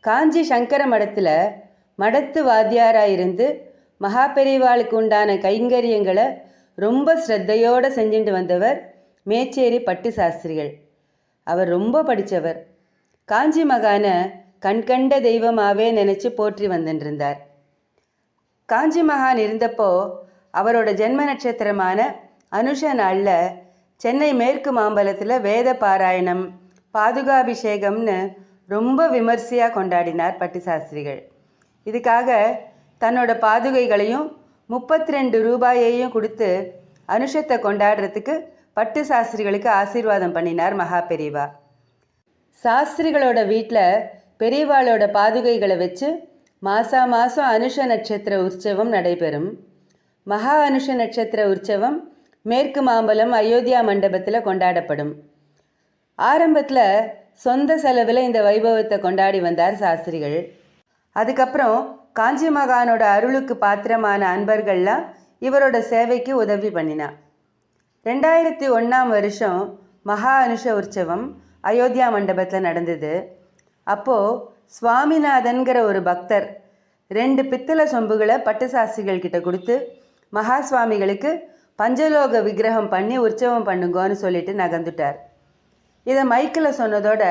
காஞ்சி சங்கர மடத்தில் மடத்து வாத்தியாராக இருந்து மகா பெரிவாளுக்கு உண்டான கைங்கரியங்களை ரொம்ப ஸ்ரத்தையோடு செஞ்சுட்டு வந்தவர் மேச்சேரி பட்டு சாஸ்திரிகள். அவர் ரொம்ப படித்தவர் காஞ்சி மகானை கண்கண்ட தெய்வமாகவே நினச்சி போற்றி வந்துட்டுருந்தார் காஞ்சி மகான் இருந்தப்போ அவரோட ஜென்ம நட்சத்திரமான அனுஷ நாளில் சென்னை மேற்கு மாம்பலத்தில் வேத பாராயணம் பாதுகாபிஷேகம்னு ரொம்ப விமர்சையாக கொண்டாடினார் பட்டு சாஸ்திரிகள். இதுக்காக தன்னோட பாதுகைகளையும் முப்பத்தி ரெண்டு ரூபாயையும் கொடுத்து அனுஷத்தை கொண்டாடுறதுக்கு பட்டு சாஸ்திரிகளுக்கு ஆசீர்வாதம் பண்ணினார் மகா பெரியவா. சாஸ்திரிகளோட வீட்டில் பெரியவாளோட பாதுகைகளை வச்சு மாசா மாதம் அனுஷ நட்சத்திர உற்சவம் நடைபெறும். மகா அனுஷ நட்சத்திர உற்சவம் மேற்கு மாம்பலம் அயோத்தியா மண்டபத்தில் கொண்டாடப்படும். ஆரம்பத்தில் சொந்த செலவில் இந்த வைபவத்தை கொண்டாடி வந்தார் சாஸ்திரிகள். அதுக்கப்புறம் காஞ்சி மகானோட அருளுக்கு பாத்திரமான அன்பர்கள்லாம் இவரோட சேவைக்கு உதவி பண்ணினா. ரெண்டாயிரத்தி ஒன்றாம் வருஷம் மகா அனுஷ உற்சவம் அயோத்தியா மண்டபத்தில் நடந்தது. அப்போது சுவாமிநாதன்கிற ஒரு பக்தர் ரெண்டு பித்தளை சொம்புகளை பட்டு சாஸ்திரிகள் கிட்ட கொடுத்து மகா சுவாமிகளுக்கு பஞ்சலோக விக்கிரகம் பண்ணி உற்சவம் பண்ணுங்கன்னு சொல்லிட்டு நகர்ந்துட்டார். இதை மைக்கில் சொன்னதோட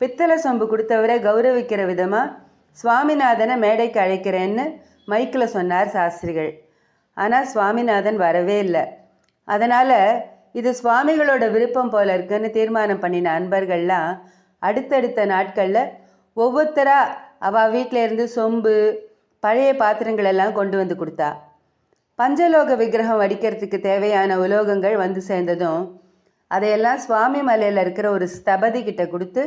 பித்தளை சொம்பு கொடுத்தவரை கௌரவிக்கிற விதமாக சுவாமிநாதனை மேடைக்கு அழைக்கிறேன்னு மைக்கில் சொன்னார் சாஸ்திரிகள். ஆனால் சுவாமிநாதன் வரவே இல்லை. அதனால் இது சுவாமிகளோட விருப்பம் போல இருக்குன்னு தீர்மானம் பண்ணின அன்பர்கள்லாம் அடுத்தடுத்த நாட்களில் ஒவ்வொருத்தராக அவள் வீட்டிலேருந்து சொம்பு பழைய பாத்திரங்களெல்லாம் கொண்டு வந்து கொடுத்தா. பஞ்சலோக விக்கிரகம் வடிக்கிறதுக்கு தேவையான உலோகங்கள் வந்து சேர்ந்ததும் அதையெல்லாம் சுவாமி மலையில் இருக்கிற ஒரு ஸ்தபதி கிட்ட கொடுத்து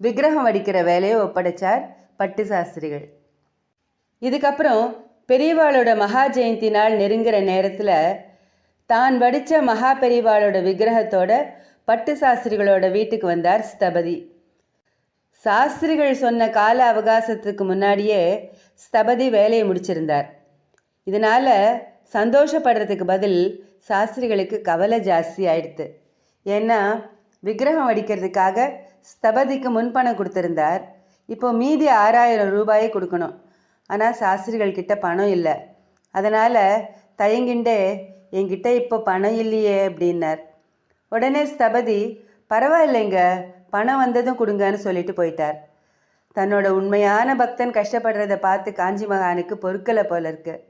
விக்கிரகம் வடிக்கிற வேலையை ஒப்படைச்சார் பட்டு சாஸ்திரிகள். இதுக்கப்புறம் பெரியவாளோட மகா ஜெயந்தி நாள் நெருங்கிற நேரத்தில் தான் வடித்த மகா பெரியவாளோட விக்கிரகத்தோட பட்டு சாஸ்திரிகளோட வீட்டுக்கு வந்தார் ஸ்தபதி. சாஸ்திரிகள் சொன்ன கால அவகாசத்துக்கு முன்னாடியே ஸ்தபதி வேலையை முடிச்சிருந்தார். இதனால் சந்தோஷப்படுறதுக்கு பதில் சாஸ்திரிகளுக்கு கவலை ஜாஸ்தி ஆயிடுத்து. ஏன்னா விக்கிரகம் அடிக்கிறதுக்காக ஸ்தபதிக்கு முன்பணம் கொடுத்துருந்தார். இப்போ மீதி ஆறாயிரம் ரூபாயை கொடுக்கணும். ஆனால் சாஸ்திரிகள் கிட்ட பணம் இல்லை. அதனால் தயங்கிண்டே என்கிட்ட இப்போ பணம் இல்லையே அப்படின்னார். உடனே ஸ்தபதி பரவாயில்லைங்க பணம் வந்ததும் கொடுங்கன்னு சொல்லிட்டு போயிட்டார். தன்னோட உண்மையான பக்தன் கஷ்டப்படுறதை பார்த்து காஞ்சி மகானுக்கு பொறுக்கலை போல இருக்குது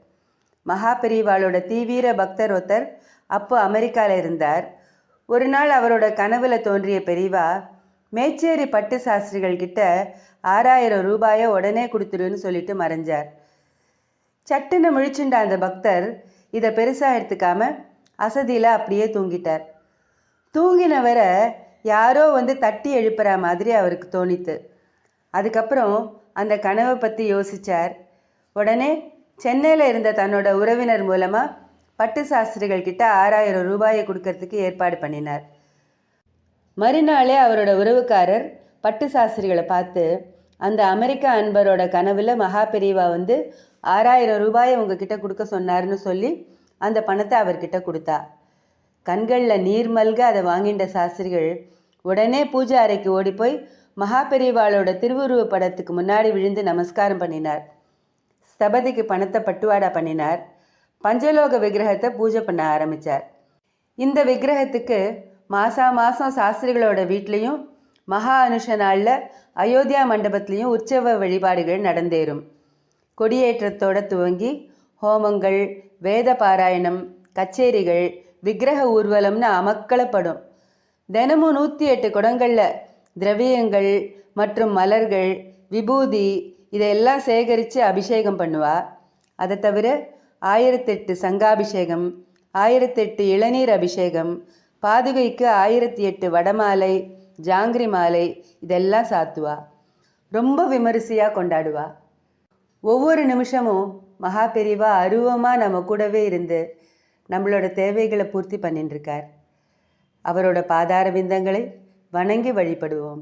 மகா பெரியவாளோட தீவிர பக்தர் ஒருத்தர் அப்போ அமெரிக்காவில் இருந்தார். ஒரு நாள் அவரோட கனவுல தோன்றிய பெரியவா மேச்சேரி பட்டு சாஸ்திரிகள் கிட்ட ஆறாயிரம் ரூபாயை உடனே கொடுத்துருன்னு சொல்லிட்டு மறைஞ்சார். சட்டுன்னு முழிச்சுண்ட அந்த பக்தர் இதை பெருசாக எடுத்துக்காம அசதியில் அப்படியே தூங்கிட்டார். தூங்கினவரை யாரோ வந்து தட்டி எழுப்புற மாதிரி அவருக்கு தோணித்து. அதுக்கப்புறம் அந்த கனவை பற்றி யோசித்தார் உடனே சென்னையில் இருந்த தன்னோட உறவினர் மூலமாக பட்டு சாஸ்திரிகள் கிட்ட ஆறாயிரம் ரூபாயை கொடுக்கறதுக்கு ஏற்பாடு பண்ணினார். மறுநாளே அவரோட உறவுக்காரர் பட்டு சாஸ்திரிகளை பார்த்து அந்த அமெரிக்க அன்பரோட கனவில் மகா பெரியவா வந்து ஆறாயிரம் ரூபாயை உங்ககிட்ட கொடுக்க சொன்னார்னு சொல்லி அந்த பணத்தை அவர்கிட்ட கொடுத்தா. கண்களில் நீர் மல்க அதை வாங்கின்ற சாஸ்திரிகள் உடனே பூஜை அறைக்கு ஓடிப்போய் மகா பெரியவாளோட திருவுருவ படத்துக்கு முன்னாடி விழுந்து நமஸ்காரம் பண்ணினார். ஸ்தபதிக்கு பணத்தை பட்டுவாடா பண்ணினார். பஞ்சலோக விக்கிரகத்தை பூஜை பண்ண ஆரம்பித்தார் இந்த விக்கிரகத்துக்கு மாசா மாதம் சாஸ்திரிகளோட வீட்லேயும் மகா அனுஷ நாளில் அயோத்தியா மண்டபத்திலையும் உற்சவ வழிபாடுகள் நடந்தேறும். கொடியேற்றத்தோட துவங்கி ஹோமங்கள் வேத பாராயணம் கச்சேரிகள் விக்கிரக ஊர்வலம்னு அமக்களப்படும் தினமும் நூற்றி எட்டு குடங்களில் திரவியங்கள் மற்றும் மலர்கள் விபூதி இதையெல்லாம் சேகரித்து அபிஷேகம் பண்ணுவா. அதை தவிர ஆயிரத்தெட்டு சங்காபிஷேகம் ஆயிரத்தெட்டு இளநீர் அபிஷேகம் பாதுகைக்கு ஆயிரத்தி எட்டு வடமாலை ஜாங்கிரி மாலை இதெல்லாம் சாத்துவா. ரொம்ப விமரிசையாக கொண்டாடுவா. ஒவ்வொரு நிமிஷமும் மகா பெரிவா அருவமாக நம்ம கூடவே இருந்து நம்மளோட தேவைகளை பூர்த்தி பண்ணிட்டுருக்கார் அவரோட பாதார விந்தங்களை வணங்கி வழிபடுவோம்.